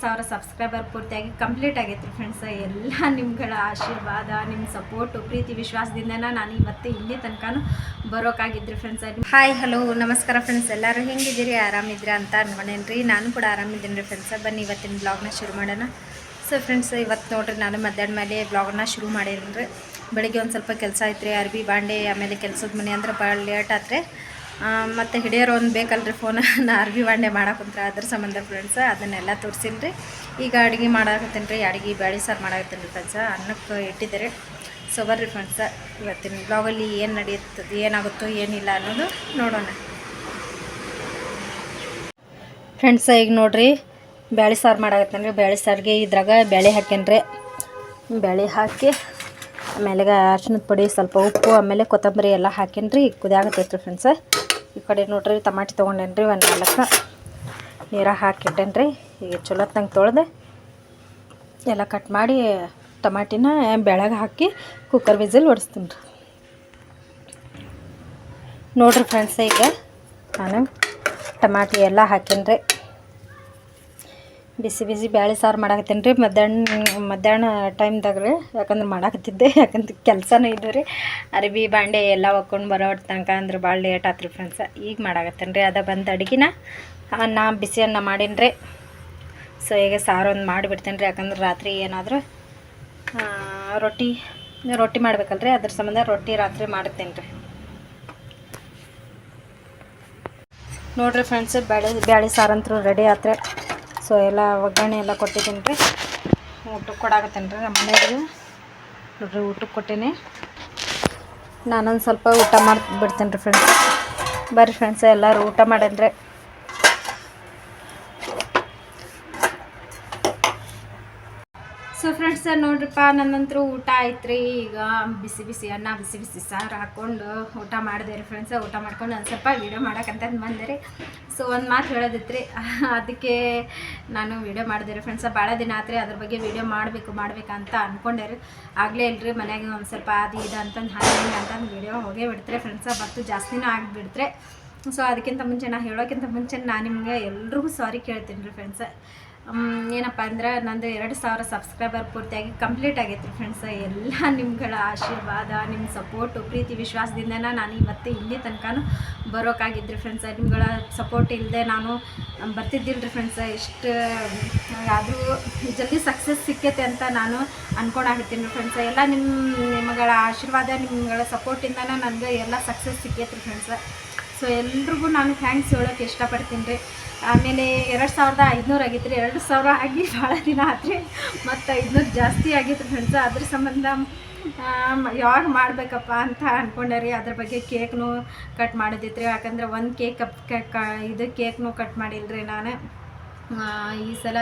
ಸಾವಿರ ಸಬ್ಸ್ಕ್ರೈಬರ್ ಪೂರ್ತಿಯಾಗಿ ಕಂಪ್ಲೀಟ್ ಆಗೈತೆ ಫ್ರೆಂಡ್ಸ್ ಎಲ್ಲ ನಿಮ್ಗಳ ಆಶೀರ್ವಾದ ನಿಮ್ಮ ಸಪೋರ್ಟು ಪ್ರೀತಿ ವಿಶ್ವಾಸದಿಂದ ನಾನು ಇವತ್ತು ಇಲ್ಲಿ ತನಕ ಬರೋಕ್ಕಾಗಿದ್ರಿ ಫ್ರೆಂಡ್ಸ್ ಹಾಯ್ ಹಲೋ ನಮಸ್ಕಾರ ಫ್ರೆಂಡ್ಸ್ ಎಲ್ಲರೂ ಹೆಂಗಿದ್ದೀರಿ? ಆರಾಮಿದ್ರಿ ಅಂತ ಅನ್ಕೊಂಡೇನ್ರಿ. ನಾನು ಕೂಡ ಆರಾಮಿದ್ದೀನಿ ರೀ ಫ್ರೆಂಡ್ಸ್ ಬನ್ನಿ, ಇವತ್ತಿನ ಬ್ಲಾಗ್ನ ಶುರು ಮಾಡೋಣ. ಸೊ ಫ್ರೆಂಡ್ಸ್ ಇವತ್ತು ನೋಡ್ರಿ, ನಾನು ಮಧ್ಯಾಹ್ನ ಮೇಲೆ ಬ್ಲಾಗ್ನ ಶುರು ಮಾಡಿದ್ರಿ ಬೆಳಿಗ್ಗೆ ಒಂದು ಸ್ವಲ್ಪ ಕೆಲಸ ಐತ್ರಿ ಅರ್ಬಿ, ಬಾಂಡೆ, ಆಮೇಲೆ ಕೆಲಸದ ಮನೆ ಅಂದ್ರೆ ಭಾಳ ಲೇಟ್ ಆತ್ರಿ. ಮತ್ತು ಹಿಡಿಯೋರು ಒಂದು ಬೇಕಲ್ರಿ ಫೋನ್ ನಾ ಅರ್ಬಿ ಬಾಂಡೆ ಮಾಡಾಕುಂತ್ರ ಅದ್ರ ಸಂಬಂಧ ಫ್ರೆಂಡ್ಸ್ ಅದನ್ನೆಲ್ಲ ತೋರಿಸಿನಿ ರೀ ಈಗ ಅಡುಗೆ ಮಾಡಾಕತ್ತೀನಿ ರೀ ಅಡುಗೆ ಬ್ಯಾಳಿ ಸಾರು ಮಾಡಾಕತ್ತೀನಿ ರೀ ಫ್ರೆಂಡ್ಸ ಅನ್ನಕ್ಕೆ ಇಟ್ಟಿದ್ದಾರೆ. ಸೊ ಬರ್ರಿ ಫ್ರೆಂಡ್ಸ ಇವತ್ತಿನ ಬ್ಲಾಗಲ್ಲಿ ಏನು ನಡೆಯುತ್ತದೆ ಏನಾಗುತ್ತೋ, ಏನಿಲ್ಲ ಅನ್ನೋದು ನೋಡೋಣ. ಫ್ರೆಂಡ್ಸ ಈಗ ನೋಡಿರಿ, ಬ್ಯಾಳಿ ಸಾರು ಮಾಡಾಕತ್ತೇನೆ ರೀ ಬ್ಯಾಳಿ ಸಾರಿಗೆ ಇದ್ರಾಗ ಬೇಳೆ ಹಾಕೇನ್ರಿ ಬೇಳೆ ಹಾಕಿ ಆಮೇಲೆ ಅರ್ಶಿನದ ಪುಡಿ ಸ್ವಲ್ಪ ಉಪ್ಪು ಆಮೇಲೆ ಕೊತ್ತಂಬರಿ ಎಲ್ಲ ಹಾಕಿನ್ರಿ. ಕುದಿಯಾಗತ್ತೈತೆ ರೀ ಫ್ರೆಂಡ್ಸ್ ಈ ಕಡೆ ನೋಡ್ರಿ ಟಮಾಟಿ ತೊಗೊಂಡೇನಿ ರೀ ಒಂದು ನಾಲ್ಕು ನೀರಾಗ ಹಾಕಿಟ್ಟೇನಿ ರೀ ಈಗ ಚಲೋತ್ನಂಗೆ ತೊಳೆದೆ, ಎಲ್ಲ ಕಟ್ ಮಾಡಿ ಟಮಾಟಿನ ಬೆಳಗ್ಗೆ ಹಾಕಿ ಕುಕ್ಕರ್ ವಿಸಿಲ್ ಹೊಡಿಸ್ತೀನಿ ರೀ. ನೋಡ್ರಿ ಫ್ರೆಂಡ್ಸ್ ಈಗ ನಾನು ಟಮಾಟಿ ಎಲ್ಲ ಹಾಕೇನ್ರಿ. ಬಿಸಿ ಬಿಸಿ ಬ್ಯಾಳೆ ಸಾರು ಮಾಡಾಕತ್ತೀನಿ ರೀ. ಮಧ್ಯಾಹ್ನ ಮಧ್ಯಾಹ್ನ ಟೈಮ್ದಾಗ ರೀ. ಯಾಕಂದ್ರೆ ಮಾಡಾಕತ್ತಿದ್ದೆ. ಯಾಕಂದ್ರೆ ಕೆಲಸನೂ ಇದ್ದು ರೀ. ಅರಬಿ, ಬಾಂಡೆ ಎಲ್ಲ ಒಕ್ಕೊಂಡು ಬರೋ ತನಕ ಅಂದ್ರೆ ಭಾಳ ಲೇಟ್ ಆತು ರೀ ಫ್ರೆಂಡ್ಸ ಈಗ ಮಾಡಾಕತ್ತೇನೆ ರೀ. ಅದ ಬಂದು ಅಡುಗೆನ ಅನ್ನ, ಬಿಸಿ ಅನ್ನ ಮಾಡೀನಿ ರೀ. ಸೊ ಈಗ ಸಾರು ಒಂದು ಮಾಡಿಬಿಡ್ತೇನೆ ರೀ. ಯಾಕಂದ್ರೆ ರಾತ್ರಿ ಏನಾದರೂ ರೊಟ್ಟಿ ರೊಟ್ಟಿ ಮಾಡ್ಬೇಕಲ್ರಿ ಅದ್ರ ಸಂಬಂಧ ರೊಟ್ಟಿ ರಾತ್ರಿ ಮಾಡ್ತೇನೆ ರೀ. ನೋಡ್ರಿ ಫ್ರೆಂಡ್ಸ್ ಬೇಳೆ ಬ್ಯಾಳೆ ಸಾರಂತರೂ ರೆಡಿ ಆತ್ರೆ. ಸೊ ಎಲ್ಲ ಒಗ್ಗರಣೆ ಎಲ್ಲ ಕೊಟ್ಟಿದ್ದೀನಿ ರೀ. ಊಟಕ್ಕೆ ಕೊಡಾಕತ್ತೇನೆ ರೀ ನಮ್ಮ ಮನೆಯವ್ರಿಗೆ. ನೋಡ್ರಿ, ಊಟಕ್ಕೆ ಕೊಟ್ಟೀನಿ. ನಾನೊಂದು ಸ್ವಲ್ಪ ಊಟ ಮಾಡಿ ಬಿಡ್ತೇನೆ ರೀ ಫ್ರೆಂಡ್ಸ್ ಬರ್ರಿ ಫ್ರೆಂಡ್ಸ್ ಎಲ್ಲರೂ ಊಟ ಮಾಡೇನ್ರಿ ಸೊ ಫ್ರೆಂಡ್ಸ್ ನೋಡ್ರಪ್ಪ, ನನ್ನಂತರೂ ಊಟ ಆಯ್ತು ರೀ ಈಗ ಬಿಸಿ ಬಿಸಿ ಅನ್ನ, ಬಿಸಿ ಬಿಸಿ ಸಾರು ಹಾಕ್ಕೊಂಡು ಊಟ ಮಾಡಿದೆ ರೀ ಫ್ರೆಂಡ್ಸ್ ಊಟ ಮಾಡ್ಕೊಂಡು ಒಂದು ಸ್ವಲ್ಪ ವೀಡಿಯೋ ಮಾಡೋಕ್ಕಂತ ಬಂದೆ ರೀ ಸೊ ಒಂದು ಮಾತು ಹೇಳೋದಿತ್ತು ರೀ ಅದಕ್ಕೆ ನಾನು ವೀಡಿಯೋ ಮಾಡಿದೆ ರೀ ಫ್ರೆಂಡ್ಸ ಭಾಳ ದಿನ ಆತ್ರಿ ಅದ್ರ ಬಗ್ಗೆ ವೀಡಿಯೋ ಮಾಡಬೇಕು, ಮಾಡ್ಬೇಕಂತ ಅಂದ್ಕೊಂಡೆ ರೀ ಆಗಲೇ ಇಲ್ರಿ ಮನ್ಯಾಗ ಒಂದು ಸ್ವಲ್ಪ ಅದು ಇದು ಅಂತಂದು ಹಾಗೆ ಹಿಂಗೆ ಅಂತಂದು ವೀಡಿಯೋ ಹೋಗೇ ಬಿಡ್ತಾರೆ ಫ್ರೆಂಡ್ಸ ಬರ್ತು ಜಾಸ್ತಿನೂ ಆಗಿಬಿಡ್ತಾರೆ. ಸೊ ಅದಕ್ಕಿಂತ ಮುಂಚೆ ನಾನು ಹೇಳೋಕ್ಕಿಂತ ಮುಂಚೆ ನಾನು ನಿಮಗೆ ಎಲ್ರಿಗೂ ಸಾರಿ ಕೇಳ್ತೀನಿ ರೀ ಫ್ರೆಂಡ್ಸ ಏನಪ್ಪ ಅಂದ್ರೆ ನಂದು ಎರಡು ಸಾವಿರ ಸಬ್ಸ್ಕ್ರೈಬರ್ ಪೂರ್ತಿಯಾಗಿ ಕಂಪ್ಲೀಟ್ ಆಗೈತೆ ರೀ ಫ್ರೆಂಡ್ಸ್ ಎಲ್ಲ ನಿಮ್ಗಳ ಆಶೀರ್ವಾದ ನಿಮ್ಮ ಸಪೋರ್ಟು ಪ್ರೀತಿ ವಿಶ್ವಾಸದಿಂದ ನಾನು ಇವತ್ತು ಇಲ್ಲಿ ತನಕನೂ ಬರೋಕ್ಕಾಗಿದ್ರಿ ಫ್ರೆಂಡ್ಸ್ ನಿಮ್ಗಳ ಸಪೋರ್ಟ್ ಇಲ್ಲದೆ ನಾನು ಬರ್ತಿದ್ದಿಲ್ಲ ರೀ ಫ್ರೆಂಡ್ಸ್ ಎಷ್ಟು, ಆದರೂ ಜಲ್ದಿ ಸಕ್ಸಸ್ ಸಿಕ್ಕೈತೆ ಅಂತ ನಾನು ಅನ್ಕೊಂಡಾಗಿರ್ತೀನಿ ರೀ ಫ್ರೆಂಡ್ಸ್ ಎಲ್ಲ ನಿಮ್ಮ ನಿಮ್ಮಗಳ ಆಶೀರ್ವಾದ, ನಿಮ್ಗಳ ಸಪೋರ್ಟಿಂದನ ನನಗೆ ಎಲ್ಲ ಸಕ್ಸಸ್ ಸಿಕ್ಕೈತೆ ರೀ ಫ್ರೆಂಡ್ಸ್ ಸೊ ಎಲ್ರಿಗೂ ನಾನು ಥ್ಯಾಂಕ್ಸ್ ಹೇಳೋಕ್ಕೆ ಇಷ್ಟಪಡ್ತೀನಿ ರೀ. ಆಮೇಲೆ ಎರಡು ಸಾವಿರದ ಐದುನೂರು ಆಗಿತ್ತು ರೀ ಎರಡು ಸಾವಿರ ಆಗಿ ಭಾಳ ದಿನ ಆತ್ರಿ. ಮತ್ತು ಐದುನೂರು ಜಾಸ್ತಿ ಆಗಿತ್ತು ಫ್ರೆಂಡ್ಸ್ ಅದ್ರ ಸಂಬಂಧ ಯಾವಾಗ ಮಾಡಬೇಕಪ್ಪ ಅಂತ ಅಂದ್ಕೊಂಡೆ ರೀ ಅದ್ರ ಬಗ್ಗೆ ಕೇಕ್ನು ಕಟ್ ಮಾಡೋದಿತ್ತು ರೀ ಯಾಕಂದ್ರೆ ಒಂದು ಕೇಕ್ ಕಪ್ ಇದು ಕೇಕ್ನು ಕಟ್ ಮಾಡಿಲ್ಲ ರೀ ನಾನು. ಈ ಸಲ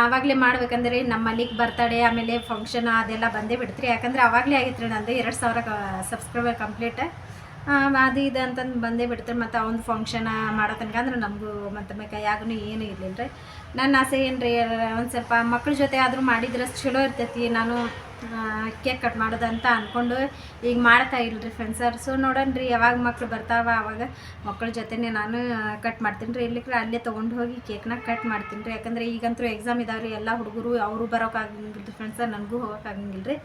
ಆವಾಗಲೇ ಮಾಡ್ಬೇಕಂದ್ರೆ ನಮ್ಮ ಮಲ್ಲಿಗೆ ಬರ್ತಡೇ ಆಮೇಲೆ ಫಂಕ್ಷನ್ ಅದೆಲ್ಲ ಬಂದೇ ಬಿಡ್ತ್ರಿ. ಯಾಕಂದ್ರೆ ಆವಾಗಲೇ ಆಗಿತ್ತು ರೀ ನಂದು. ಎರಡು ಸಾವಿರ ಸಬ್ಸ್ಕ್ರೈಬರ್ ಕಂಪ್ಲೀಟ್ ಅದು ಇದು ಅಂತಂದು ಬಂದೇ ಬಿಡ್ತಾರೆ. ಮತ್ತು ಅವ್ನ ಫಂಕ್ಷನ್ ಮಾಡೋ ತನಕ ಅಂದ್ರೆ ನಮಗೂ ಮತ್ತು ಕೈಯಾಗೂ ಏನೂ ಇರಲಿಲ್ಲ ರೀ. ನನ್ನ ಆಸೆ ಏನು ರೀ ಒಂದು ಸ್ವಲ್ಪ ಮಕ್ಳ ಜೊತೆ ಆದರೂ ಮಾಡಿದ್ರೆ ಚಲೋ ಇರ್ತೈತಿ. ನಾನು ಕೇಕ್ ಕಟ್ ಮಾಡೋದು ಅಂತ ಅಂದ್ಕೊಂಡು ಈಗ ಮಾಡ್ತಾ ಇಲ್ರಿ ಫ್ರೆಂಡ್ಸರ್ ಸೊ ನೋಡೋಣ ರೀ, ಯಾವಾಗ ಮಕ್ಳು ಬರ್ತಾವ ಆವಾಗ ಮಕ್ಳ ಜೊತೆನೇ ನಾನು ಕಟ್ ಮಾಡ್ತೀನಿ ರೀ. ಇರ್ಲಿಕ್ಕೆ ಅಲ್ಲೇ ತೊಗೊಂಡು ಹೋಗಿ ಕೇಕ್ನ ಕಟ್ ಮಾಡ್ತೀನಿ ರೀ. ಯಾಕಂದರೆ ಈಗಂತೂ ಎಕ್ಸಾಮ್ ಇದಾವೆ ರೀ ಎಲ್ಲ ಹುಡುಗರು ಅವರು ಬರೋಕ್ಕಾಗಂಗಿಲ್ಲ ಫ್ರೆಂಡ್ಸರ್ ನನಗೂ ಹೋಗೋಕ್ಕಾಗಂಗಿಲ್ಲ ರೀ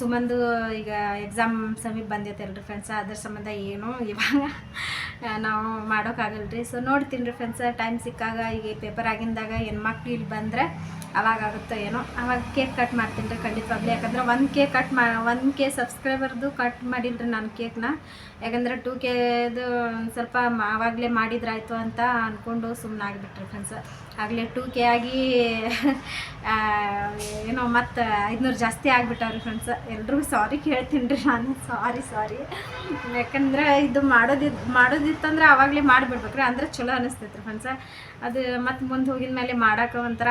ಸುಮಂದು ಈಗ ಎಕ್ಸಾಮ್ ಸಮೀಪ ಬಂದೈತೆ ಅಲ್ರಿ ಫ್ರೆಂಡ್ಸ ಅದ್ರ ಸಂಬಂಧ ಏನು ಇವಾಗ ನಾವು ಮಾಡೋಕ್ಕಾಗಲ್ಲ ರೀ ಸೊ ನೋಡ್ತೀನಿ ರೀ ಫ್ರೆಂಡ್ಸ ಟೈಮ್ ಸಿಕ್ಕಾಗ, ಈಗ ಪೇಪರ್ ಆಗಿಂದಾಗ ಹೆಣ್ಮಕ್ಳು ಇಲ್ಲಿ ಬಂದರೆ ಅವಾಗ ಆಗುತ್ತೋ ಏನೋ. ಅವಾಗ ಕೇಕ್ ಕಟ್ ಮಾಡ್ತೀನಿ ರೀ ಖಂಡಿತವಾಗ್ಲಿ. ಯಾಕಂದ್ರೆ ಒನ್ ಕೇಕ್ ಕಟ್ ಮಾ ಒನ್ ಕೆ ಸಬ್ಸ್ಕ್ರೈಬರ್ದು ಕಟ್ ಮಾಡಿಲ್ಲ ರೀ ನಾನು ಕೇಕ್ನ ಯಾಕಂದ್ರೆ ಟೂ ಕೆದು ಸ್ವಲ್ಪ ಆವಾಗಲೇ ಮಾಡಿದ್ರಾಯ್ತು ಅಂತ ಅಂದ್ಕೊಂಡು ಸುಮ್ಮನೆ ಆಗಿಬಿಟ್ರಿ ಫ್ರೆಂಡ್ಸ್ ಆಗಲೇ ಟೂ ಕೆ ಆಗಿ ಏನೋ ಮತ್ತು ಐದುನೂರು ಜಾಸ್ತಿ ಆಗಿಬಿಟ್ಟವ್ರಿ. ಫ್ರೆಂಡ್ಸ್ ಎಲ್ರಿಗೂ ಸಾರಿ ಕೇಳ್ತೀನಿ ರೀ ನಾನು. ಸಾರಿ ಸಾರಿ ಯಾಕಂದ್ರೆ ಇದು ಮಾಡೋದಿದ್ದು ಮಾಡೋದಿತ್ತಂದ್ರೆ ಆವಾಗಲೇ ಮಾಡಿಬಿಡ್ಬೇಕ್ರಿ ಅಂದ್ರೆ ಚಲೋ ಅನಿಸ್ತೈತೆ ರೀ ಫ್ರೆಂಡ್ಸ ಅದು ಮತ್ತು ಮುಂದೆ ಹೋಗಿದ ಮೇಲೆ ಮಾಡೋಕೆ ಒಂಥರ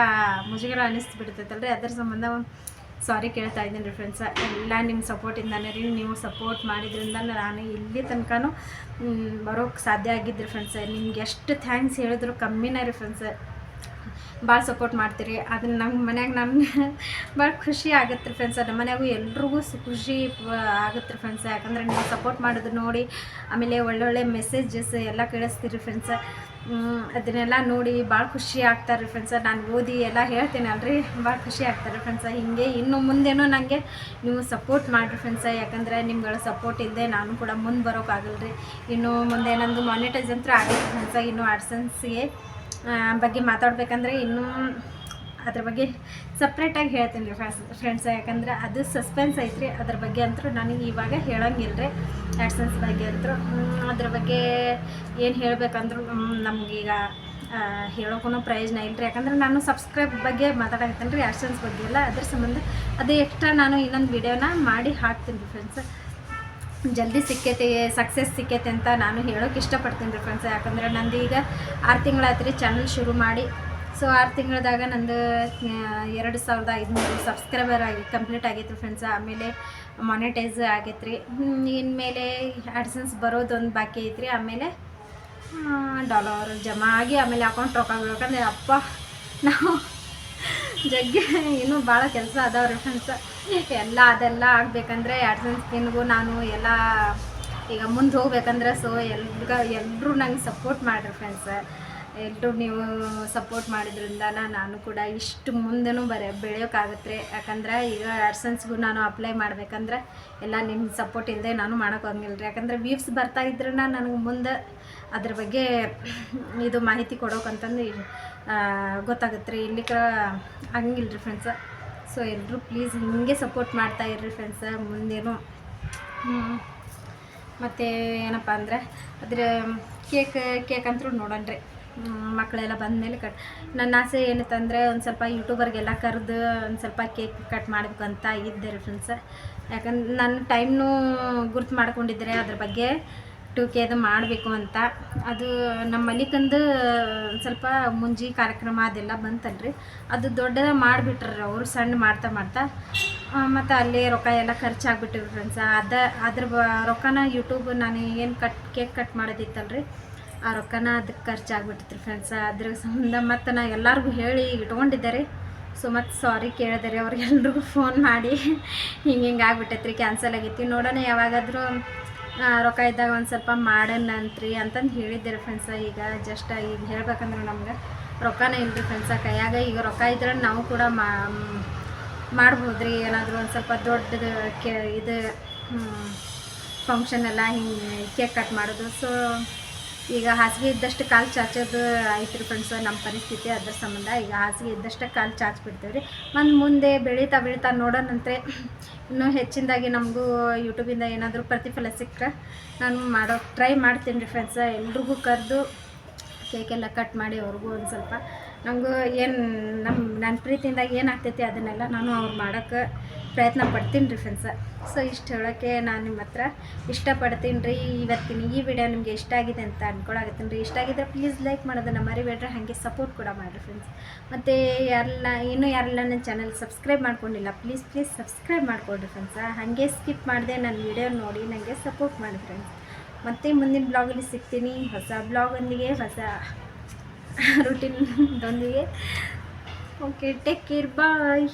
ಮುಜುಗರ ಅನ್ನಿಸ್ತು ರೀ ಅದ್ರ ಸಂಬಂಧ ಸಾರಿ ಕೇಳ್ತಾ ಇದ್ದೀನಿ ರೀ ಫ್ರೆಂಡ್ಸ ಎಲ್ಲ ನಿಮ್ಮ ಸಪೋರ್ಟಿಂದಾನೇ ರೀ. ನೀವು ಸಪೋರ್ಟ್ ಮಾಡಿದ್ರಿಂದ ನಾನು ಇಲ್ಲಿ ತನಕನೂ ಬರೋಕ್ಕೆ ಸಾಧ್ಯ ಆಗಿದ್ರಿ ಫ್ರೆಂಡ್ಸ ನಿಮ್ಗೆ ಎಷ್ಟು ಥ್ಯಾಂಕ್ಸ್ ಹೇಳಿದ್ರು ಕಮ್ಮಿನೇ ರೀ ಫ್ರೆಂಡ್ಸ ಭಾಳ ಸಪೋರ್ಟ್ ಮಾಡ್ತೀರಿ. ಅದನ್ನ ನಮ್ಮ ಮನ್ಯಾಗ ನಮ್ಮ ಭಾಳ ಖುಷಿ ಆಗುತ್ತೆ ಫ್ರೆಂಡ್ಸ್ ನಮ್ಮ ಮನ್ಯಾಗೂ ಎಲ್ರಿಗೂ ಖುಷಿ ಆಗುತ್ತೆ ಫ್ರೆಂಡ್ಸ್ ಯಾಕಂದ್ರೆ ನೀವು ಸಪೋರ್ಟ್ ಮಾಡೋದು ನೋಡಿ, ಆಮೇಲೆ ಒಳ್ಳೊಳ್ಳೆ ಮೆಸೇಜಸ್ ಎಲ್ಲ ಕಳಿಸ್ತೀರಿ ಫ್ರೆಂಡ್ಸ್ ಅದನ್ನೆಲ್ಲ ನೋಡಿ ಭಾಳ ಖುಷಿ ಆಗ್ತಾರೆ ಫ್ರೆಂಡ್ಸ್ ನಾನು ಓದಿ ಎಲ್ಲ ಹೇಳ್ತೀನಲ್ರಿ, ಭಾಳ ಖುಷಿ ಆಗ್ತಾರೆ ಫ್ರೆಂಡ್ಸ ಹಿಂಗೆ ಇನ್ನು ಮುಂದೇನೂ ನನಗೆ ನೀವು ಸಪೋರ್ಟ್ ಮಾಡಿರಿ ಫ್ರೆಂಡ್ಸ ಯಾಕಂದರೆ ನಿಮ್ಗಳ ಸಪೋರ್ಟ್ ಇಲ್ಲದೆ ನಾನು ಕೂಡ ಮುಂದೆ ಬರೋಕ್ಕಾಗಲ್ಲ ರೀ ಇನ್ನು ಮುಂದೆ ನಂದು ಮಾನಿಟೈಸ್ ಅಂತೂ ಆಗೈತೆ ಫ್ರೆಂಡ್ಸ ಇನ್ನು ಆಡ್ಸನ್ಸ್ಗೆ ಬಗ್ಗೆ ಮಾತಾಡ್ಬೇಕಂದ್ರೆ ಇನ್ನೂ ಅದ್ರ ಬಗ್ಗೆ ಸಪ್ರೇಟಾಗಿ ಹೇಳ್ತೀನಿ ರೀ ಫ್ರೆಂಡ್ಸ್ ಫ್ರೆಂಡ್ಸ್ ಯಾಕಂದ್ರೆ ಅದು ಸಸ್ಪೆನ್ಸ್ ಐತ್ರಿ. ಅದ್ರ ಬಗ್ಗೆ ಅಂತೂ ನನಗೆ ಇವಾಗ ಹೇಳಂಗಿಲ್ಲ ರೀ ಆ್ಯಡ್ಸನ್ಸ್ ಬಗ್ಗೆ ಅಂತೂ. ಅದ್ರ ಬಗ್ಗೆ ಏನು ಹೇಳ್ಬೇಕಂದ್ರೂ ನಮಗೀಗ ಹೇಳೋಕ್ಕೂ ಪ್ರಯೋಜನ ಇಲ್ಲ ರೀ ಯಾಕಂದ್ರೆ ನಾನು ಸಬ್ಸ್ಕ್ರೈಬ್ ಬಗ್ಗೆ ಮಾತಾಡಕತ್ತೇನೆ ರೀ ಆ್ಯಡ್ಸನ್ಸ್ ಬಗ್ಗೆ ಎಲ್ಲ. ಅದ್ರ ಸಂಬಂಧ ಅದು ಎಕ್ಸ್ಟ್ರಾ ನಾನು ಇನ್ನೊಂದು ವಿಡಿಯೋನ ಮಾಡಿ ಹಾಕ್ತೀನಿ ರೀ ಫ್ರೆಂಡ್ಸ್ ಜಲ್ದಿ ಸಿಕ್ಕೈತೆ ಸಕ್ಸಸ್ ಸಿಕ್ಕೈತೆ ಅಂತ ನಾನು ಹೇಳೋಕೆ ಇಷ್ಟಪಡ್ತೀನಿ ರೀ ಫ್ರೆಂಡ್ಸ್ ಯಾಕಂದ್ರೆ ನಂದು ಈಗ ಆರು ತಿಂಗಳಾಯ್ತು ರೀ ಚಾನಲ್ ಶುರು ಮಾಡಿ. ಸೊ ಆರು ತಿಂಗಳದಾಗ ನಂದು ಎರಡು ಸಾವಿರದ ಐದುನೂರು ಸಬ್ಸ್ಕ್ರೈಬರ್ ಆಗಿ ಕಂಪ್ಲೀಟ್ ಆಗೈತೆ ರೀ ಫ್ರೆಂಡ್ಸ್ ಆಮೇಲೆ ಮಾನಿಟೈಸ್ ಆಗೈತೆ ರೀ ಇನ್ಮೇಲೆ ಆಡ್ಸನ್ಸ್ ಬರೋದೊಂದು ಬಾಕಿ ಐತ್ರಿ. ಆಮೇಲೆ ಡಾಲರ್ ಜಮಾ ಆಗಿ ಆಮೇಲೆ ಅಕೌಂಟ್ ರೊಕ್ಕ ಬೀಳ್ಬೇಕಂದ್ರೆ ಅಪ್ಪ, ನಾವು ಜಗ್ಗಿ, ಇನ್ನೂ ಭಾಳ ಕೆಲಸ ಅದಾವ್ರಿ ಫ್ರೆಂಡ್ಸ್ ಎಲ್ಲ ಅದೆಲ್ಲ ಆಗಬೇಕಂದ್ರೆ ಆಡ್ಸನ್ಸ್ಗಿನ್ಗೂ ನಾನು ಎಲ್ಲ ಈಗ ಮುಂದೆ ಹೋಗ್ಬೇಕಂದ್ರೆ ಸೊ ಎಲ್ಗ ಎಲ್ಲರೂ ನಂಗೆ ಸಪೋರ್ಟ್ ಮಾಡಿರಿ ಫ್ರೆಂಡ್ಸ್ ಎಲ್ಲರೂ ನೀವು ಸಪೋರ್ಟ್ ಮಾಡಿದ್ರಿಂದ ನಾನು ಕೂಡ ಇಷ್ಟು ಮುಂದೆನೂ ಬರ ಬೆಳೆಯೋಕ್ಕಾಗತ್ತೆ ಯಾಕಂದ್ರೆ ಈಗ ಆಡ್ಸನ್ಸ್ಗೂ ನಾನು ಅಪ್ಲೈ ಮಾಡ್ಬೇಕಂದ್ರೆ ಎಲ್ಲ ನಿಮ್ಮ ಸಪೋರ್ಟ್ ಇಲ್ಲದೆ ನಾನು ಮಾಡೋಕ್ಕಾಗಿಲ್ಲ ರೀ ಯಾಕಂದ್ರೆ ವ್ಯೂವ್ಸ್ ಬರ್ತಾ ಇದ್ರೆ ನನಗೆ ಮುಂದೆ ಅದ್ರ ಬಗ್ಗೆ ಇದು ಮಾಹಿತಿ ಕೊಡೋಕಂತಂದು ಗೊತ್ತಾಗುತ್ತೆ ರೀ ಇಲ್ಲಿಕ ಹಂಗಿಲ್ಲ ರೀ ಫ್ರೆಂಡ್ಸ ಸೊ ಎಲ್ಲರೂ ಪ್ಲೀಸ್ ಹಿಂಗೆ ಸಪೋರ್ಟ್ ಮಾಡ್ತಾ ಇರ್ರಿ ಫ್ರೆಂಡ್ಸ ಮುಂದೇನು ಮತ್ತು ಏನಪ್ಪ ಅಂದರೆ, ಅದ್ರ ಕೇಕ್ ಕೇಕ್ ಅಂತೂ ನೋಡೋಣ ರೀ. ಮಕ್ಕಳೆಲ್ಲ ಬಂದಮೇಲೆ ಕಟ್ ನನ್ನ ಆಸೆ ಏನಿತ್ತಂದರೆ ಒಂದು ಸ್ವಲ್ಪ ಯೂಟ್ಯೂಬರ್ಗೆಲ್ಲ ಕರೆದು ಒಂದು ಸ್ವಲ್ಪ ಕೇಕ್ ಕಟ್ ಮಾಡಬೇಕು ಅಂತ ಇದ್ದೆ ರೀ ಫ್ರೆಂಡ್ಸ ಯಾಕಂದ್ರೆ ನನ್ನ ಟೈಮ್ನೂ ಗುರ್ತು ಮಾಡ್ಕೊಂಡಿದ್ರೆ ಅದ್ರ ಬಗ್ಗೆ. ಟು ಅದು ಮಾಡಬೇಕು ಅಂತ. ಅದು ನಮ್ಮ ಮಲಿಕಂದು ಸ್ವಲ್ಪ ಮುಂಜಿ ಕಾರ್ಯಕ್ರಮ ಅದೆಲ್ಲ ಬಂತಲ್ರಿ. ಅದು ದೊಡ್ಡದ ಮಾಡಿಬಿಟ್ರಿ ಅವರು, ಸಣ್ಣ ಮಾಡ್ತಾ ಮಾಡ್ತಾ. ಮತ್ತು ಅಲ್ಲಿ ರೊಕ್ಕ ಎಲ್ಲ ಖರ್ಚಾಗ್ಬಿಟ್ಟಿವಿ ಫ್ರೆಂಡ್ಸ ಅದ, ಅದ್ರ ಬ, ರೊಕ್ಕನ ಯೂಟ್ಯೂಬ್ ನಾನು ಏನು ಕಟ್ ಕೇಕ್ ಕಟ್ ಮಾಡೋದಿತ್ತಲ್ರಿ. ಆ ರೊಕ್ಕನ ಅದಕ್ಕೆ ಖರ್ಚಾಗ್ಬಿಟ್ಟಿತ್ರಿ ಫ್ರೆಂಡ್ಸ ಅದ್ರ ಸಂಬಂಧ ಮತ್ತು ನಾ ಎಲ್ಲರಿಗೂ ಹೇಳಿ ಇಟ್ಕೊಂಡಿದ್ದಾರೆ. ಸೊ ಮತ್ತು ಸಾರಿ ಕೇಳಿದೆ ರೀ ಅವ್ರಿಗೆಲ್ರಿಗೂ ಫೋನ್ ಮಾಡಿ. ಹಿಂಗೆ ಹಿಂಗೆ ಆಗ್ಬಿಟ್ಟೈತೆ ರೀ ಕ್ಯಾನ್ಸಲ್ ಆಗೈತಿ. ನೋಡೋಣ ಯಾವಾಗಾದರೂ ರೊಕ್ಕ ಇದ್ದಾಗ ಒಂದು ಸ್ವಲ್ಪ ಮಾಡೋಣ ಅಂತ್ರಿ ಅಂತಂದು ಹೇಳಿದ್ದೀರಿ ಫ್ರೆಂಡ್ಸ ಈಗ ಜಸ್ಟ್ ಈಗ ಹೇಳ್ಬೇಕಂದ್ರೆ ನಮ್ಗೆ. ರೊಕ್ಕನೇ ಇಲ್ಲರಿ ಫ್ರೆಂಡ್ಸ ಕೈಯಾಗ ಈಗ ರೊಕ್ಕ ಇದ್ರೆ ನಾವು ಕೂಡ ಮಾ ಮಾಡ್ಬೋದು ರೀ ಏನಾದರೂ ಒಂದು ಸ್ವಲ್ಪ ದೊಡ್ಡದು ಕೆ, ಇದು ಫಂಕ್ಷನ್ ಎಲ್ಲ ಹಿಂಗೆ ಕೇಕ್ ಕಟ್ ಮಾಡೋದು. ಸೊ ಈಗ ಹಾಸಿಗೆ ಇದ್ದಷ್ಟು ಕಾಲು ಚಾಚೋದು ಐತ್ರಿ ಫ್ರೆಂಡ್ಸ್ ನಮ್ಮ ಪರಿಸ್ಥಿತಿ ಅದ್ರ ಸಂಬಂಧ. ಈಗ ಹಾಸಿಗೆ ಇದ್ದಷ್ಟು ಕಾಲು ಚಾಚ್ಬಿಡ್ತೇವೆ ರೀ ಮತ್ತು ಮುಂದೆ ಬೆಳೀತಾ ಬೆಳೀತಾ ನೋಡೋಣಂತೆ ಇನ್ನೂ ಹೆಚ್ಚಿನದಾಗಿ ನಮಗೂ ಯೂಟ್ಯೂಬಿಂದ ಏನಾದರೂ ಪ್ರತಿಫಲ ಸಿಕ್ಕರೆ ನಾನು ಮಾಡೋ ಟ್ರೈ ಮಾಡ್ತೀನಿ ರೀ ಫ್ರೆಂಡ್ಸ್ ಎಲ್ರಿಗೂ ಕರೆದು ಕೇಕೆಲ್ಲ ಕಟ್ ಮಾಡಿ ಅವ್ರಿಗೂ ಒಂದು ಸ್ವಲ್ಪ. ನಮಗೂ ಏನು ನಮ್ಮ ನನ್ನ ಪ್ರೀತಿಯಿಂದಾಗ ಏನು ಆಗ್ತೈತಿ ಅದನ್ನೆಲ್ಲ ನಾನು ಅವ್ರು ಮಾಡೋಕ್ಕೆ ಪ್ರಯತ್ನ ಪಡ್ತೀನಿ ರೀ ಫ್ರೆಂಡ್ಸ ಸೊ ಇಷ್ಟು ಹೇಳೋಕ್ಕೆ ನಾನು ನಿಮ್ಮ ಹತ್ರ ಇಷ್ಟಪಡ್ತೀನಿ ರೀ. ಇವತ್ತಿನ ಈ ವಿಡಿಯೋ ನಿಮಗೆ ಇಷ್ಟ ಆಗಿದೆ ಅಂತ ಅಂದ್ಕೊಳಾಗತ್ತೀನಿ ರೀ. ಇಷ್ಟ ಆಗಿದ್ರೆ ಪ್ಲೀಸ್ ಲೈಕ್ ಮಾಡೋದನ್ನು ಮರಿಬೇಡ್ರಿ. ಹಾಗೆ ಸಪೋರ್ಟ್ ಕೂಡ ಮಾಡಿರಿ ಫ್ರೆಂಡ್ಸ್ ಮತ್ತು ಯಾರೆಲ್ಲ ಇನ್ನೂ ಯಾರೆಲ್ಲ ನನ್ನ ಚಾನಲ್ ಸಬ್ಸ್ಕ್ರೈಬ್ ಮಾಡ್ಕೊಂಡಿಲ್ಲ ಪ್ಲೀಸ್ ಪ್ಲೀಸ್ ಸಬ್ಸ್ಕ್ರೈಬ್ ಮಾಡ್ಕೊಡ್ರಿ ಫ್ರೆಂಡ್ಸ ಹಾಗೆ ಸ್ಕಿಪ್ ಮಾಡಿದೆ ನನ್ನ ವಿಡಿಯೋ ನೋಡಿ ನನಗೆ ಸಪೋರ್ಟ್ ಮಾಡಿ ಫ್ರೆಂಡ್ಸ್ ಮತ್ತು ಮುಂದಿನ ಬ್ಲಾಗಲ್ಲಿ ಸಿಗ್ತೀನಿ. ಹೊಸ ಬ್ಲಾಗೊಂದಿಗೆ ಹೊಸ ರುಟೀನ್ದೊಂದಿಗೆ ಓಕೆ ಟೇಕ್ ಕೇರ್ ಬಾಯ್